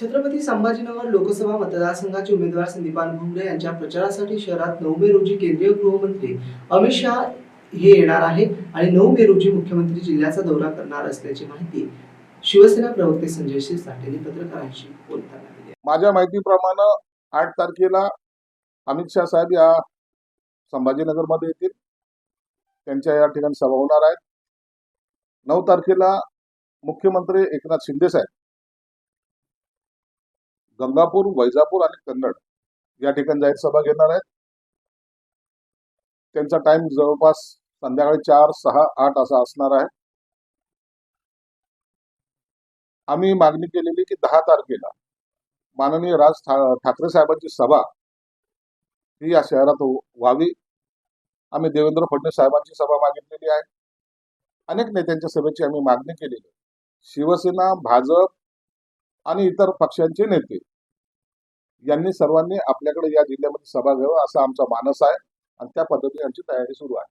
छत्रपती संभाजीनगर लोकसभा मतदारसंघाचे उमेदवार संदीपान भुमरे यांच्या प्रचारासाठी शहरात नऊ मे रोजी केंद्रीय गृहमंत्री अमित शहा हे येणार आहे आणि नऊ मे रोजी मुख्यमंत्री जिल्ह्याचा दौरा करणार असल्याची माहिती शिवसेना प्रवक्ते संजय शिरसाट यांनी पत्रकारांशी बोलताना दिली. माझ्या माहितीप्रमाणे आठ तारखेला अमित शहा साहेब या संभाजीनगरमध्ये येतील. त्यांच्या या ठिकाणी सभा होणार आहेत. नऊ तारखेला मुख्यमंत्री एकनाथ शिंदे साहेब गंगापूर वैजापूर आणि कन्नड या ठिकाणी जाहीर सभा घेणार आहेत. त्यांचा टाइम जवळपास संध्याकाळी चार सहा आठ असा असणार आहे. आम्ही मागणी केलेली की दहा तारखेला माननीय राज ठा- ठाकरे साहेबांची सभा ही या शहरात व्हावी. आम्ही देवेंद्र फडणवीस साहेबांची सभा मागितलेली आहे. अनेक नेत्यांच्या सभेची आम्ही मागणी केलेली आहे. शिवसेना भाजप आणि इतर पक्षांचे नेते. यांनी सर्वांनी आपल्याकडे या जिल्ह्यामध्ये सभा घ्यावं असा आमचा मानस आहे. आणि त्या पद्धतीने आमची तयारी सुरू आहे.